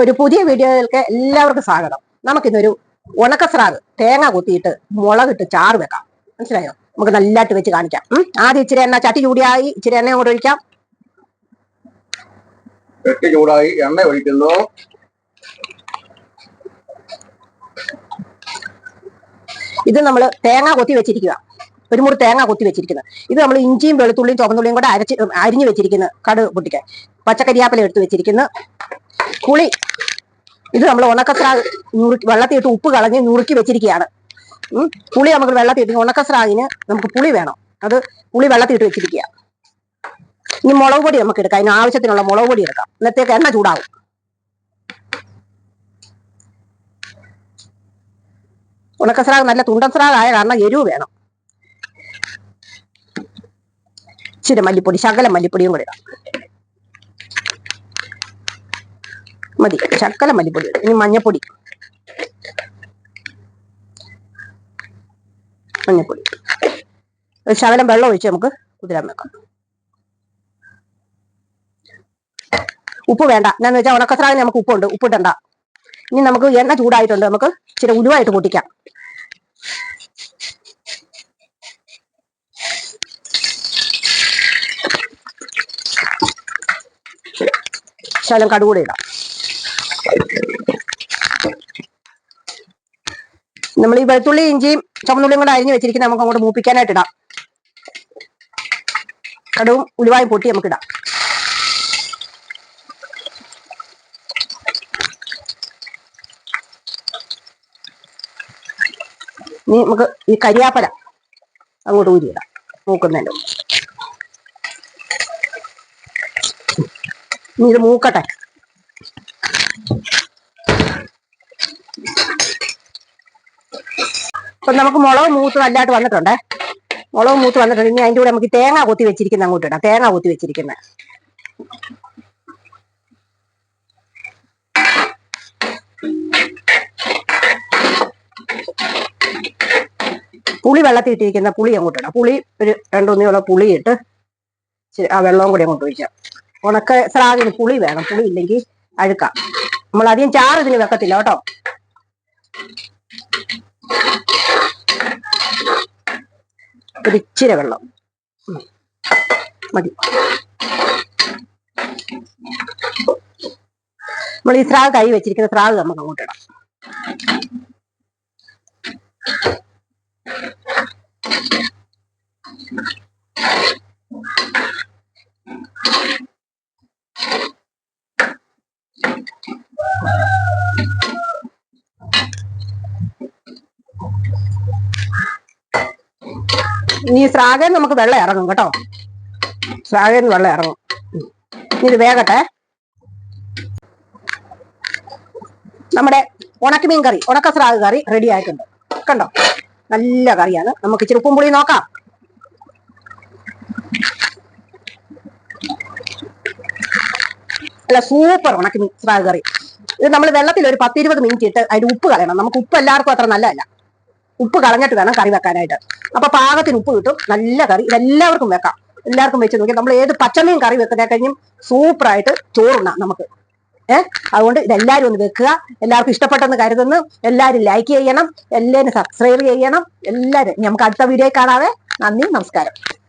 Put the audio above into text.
ഒരു പുതിയ വീഡിയോയിലേക്ക് എല്ലാവർക്കും സ്വാഗതം. നമുക്കിന്നൊരു ഉണക്കസ്രാവ് തേങ്ങ കുത്തിയിട്ട് മുളകിട്ട് ചാറ് വെക്കാം. മനസ്സിലായോ? നമുക്ക് നല്ലതായിട്ട് വെച്ച് കാണിക്കാം. ആദ്യം ഇച്ചിരി എണ്ണ ചട്ടി ചൂടിയായി ഇച്ചിരി എണ്ണ അങ്ങോട്ട് ഒഴിക്കാം. ചട്ടി ചൂടായി എണ്ണ ഒഴിക്കുന്നു. ഇത് നമ്മൾ തേങ്ങ കൊത്തി വെച്ചിരിക്കുക ഒരു മുറി തേങ്ങ കൊത്തി വെച്ചിരിക്കുന്നത്. ഇത് നമ്മൾ ഇഞ്ചിയും വെളുത്തുള്ളിയും ചുവന്നുള്ളിയും കൂടെ അരച്ച് അരിഞ്ഞു വെച്ചിരിക്കുന്നത് കടുക് പൊട്ടിക്കാൻ. പച്ചക്കരിയാപ്പല എടുത്ത് വെച്ചിരിക്കുന്നു. പുളി ഇത് നമ്മൾ ഉണക്കസ്രാഗ് നുറുക്കി വെള്ളത്തിയിട്ട് ഉപ്പ് കളഞ്ഞ് നുറുക്കി വെച്ചിരിക്കുകയാണ്. പുളി നമുക്ക് വെള്ളത്തിയിട്ട് ഉണക്കസ്രാവിന് നമുക്ക് പുളി വേണം. അത് പുളി വെള്ളത്തിയിട്ട് വെച്ചിരിക്കുക ഇനി മുളക് പൊടി നമുക്ക് എടുക്കാം. അതിന് ആവശ്യത്തിനുള്ള മുളക് പൊടി എടുക്കാം. ഇന്നത്തേക്ക് എണ്ണ ചൂടാവും. ഉണക്കസ്രാവ് നല്ല തുണ്ടൻ സ്രാവായ കാരണം എരിവ് വേണം. ഇച്ചിരി മല്ലിപ്പൊടി ശകലം മല്ലിപ്പൊടിയും കൂടി ഇടാം. മതി. ശകലം മല്ലിപ്പൊടി. ഇനി മഞ്ഞപ്പൊടി. മഞ്ഞപ്പൊടി. ഒരു ശകലം വെള്ളം ഒഴിച്ച് നമുക്ക് കുതിരാൻ വെക്കാം. ഉപ്പ് വേണ്ട. എന്നാന്ന് വെച്ചാൽ ഉണക്കസ്രാവിന് നമുക്ക് ഉപ്പുണ്ട്. ഉപ്പിട്ടണ്ട ഇനി നമുക്ക് എണ്ണ ചൂടായിട്ടുണ്ട്. നമുക്ക് ഇച്ചിരി ഉലുവായിട്ട് പൊട്ടിക്കാം. ശകലം കടുകൂടെ ഇടാം. നമ്മൾ ഈ വെളുത്തുള്ളി ഇഞ്ചിയും ചുമന്നുള്ളിയും കൂടെ അരിഞ്ഞു വെച്ചിരിക്കുന്നത് നമുക്ക് അങ്ങോട്ട് മൂപ്പിക്കാനായിട്ട് ഇടാം കടുവും ഉലുവായും പൊട്ടി നമുക്ക് ഇടാം ഇനി നമുക്ക് ഈ കരിയാപ്പല അങ്ങോട്ട് ഊരിയിടാം മൂക്കുന്നതിന്റെ. ഇനി ഇത് മൂക്കട്ടെ. അപ്പൊ നമുക്ക് മുളക് മൂത്ത് നല്ലതായിട്ട് വന്നിട്ടുണ്ടേ. മുളക് മൂത്ത് വന്നിട്ടുണ്ട്. ഇനി അതിന്റെ കൂടെ നമുക്ക് തേങ്ങ കൊത്തി വെച്ചിരിക്കുന്ന അങ്ങോട്ട് ഇടാം. തേങ്ങ കൊത്തി വെച്ചിരിക്കുന്നത്. പുളി വെള്ളത്തിൽ ഇട്ടിരിക്കുന്ന പുളി അങ്ങോട്ട് ഇടാം. പുളി ഒരു രണ്ടൊന്നിയുള്ള പുളി ഇട്ട് ആ വെള്ളവും കൂടി അങ്ങോട്ട് ഒഴിക്കാം ഉണക്ക സ്രാവിന് പുളി വേണം. പുളി ഇല്ലെങ്കിൽ അഴുക്കാം. നമ്മൾ അധികം ചാറ് ഇതിന് വെക്കത്തില്ല കേട്ടോ. ഒരു വെള്ളം. മതി. നമ്മൾ ഈ സ്രാവ് കൈ വെച്ചിരിക്കുന്ന സ്രാവ് നമുക്ക് അങ്ങോട്ട് ഇടാം. ഇനി സ്രാഗൻ നമുക്ക് വെള്ളം ഇറങ്ങും കേട്ടോ. സ്രാഗൻ വെള്ളം ഇറങ്ങും. ഇത് വേകട്ടെ നമ്മുടെ ഉണക്കമീൻ കറി ഉണക്ക സ്രാഗ് കറി റെഡി ആയിട്ടുണ്ട്. കണ്ടോ? നല്ല കറിയാണ്. നമുക്ക് ഇച്ചിരി ഉപ്പും പുളി നോക്കാം. അല്ല സൂപ്പർ ഉണക്കമീൻ സ്രാഗ് കറി. ഇത് നമ്മൾ വെള്ളത്തിൽ ഒരു പത്തിരുപത് മിനിറ്റ് ഇട്ട് അതിന്റെ ഉപ്പ് കളയണം. നമുക്ക് ഉപ്പ് എല്ലാവർക്കും അത്ര നല്ലതല്ല. ഉപ്പ് കളഞ്ഞിട്ട് വേണം കറി വെക്കാനായിട്ട്. അപ്പൊ പാകത്തിന് ഉപ്പ് കിട്ടും. നല്ല കറി. ഇതെല്ലാവർക്കും വെക്കാം. എല്ലാവർക്കും വെച്ച് നോക്കി നമ്മൾ ഏത് പച്ചമീൻ കറി വെക്കുന്നതിനെ കഴിഞ്ഞും സൂപ്പറായിട്ട് ചോറുണ്ണാം നമുക്ക്. ഏഹ് അതുകൊണ്ട് ഇതെല്ലാവരും ഒന്ന് വെക്കുക. എല്ലാവർക്കും ഇഷ്ടപ്പെട്ടെന്ന് കരുതുന്നു. എല്ലാവരും ലൈക്ക് ചെയ്യണം. എല്ലാവരും സബ്സ്ക്രൈബ് ചെയ്യണം. എല്ലാവരും. നമുക്ക് അടുത്ത വീഡിയോ കാണാതെ നന്ദി നമസ്കാരം.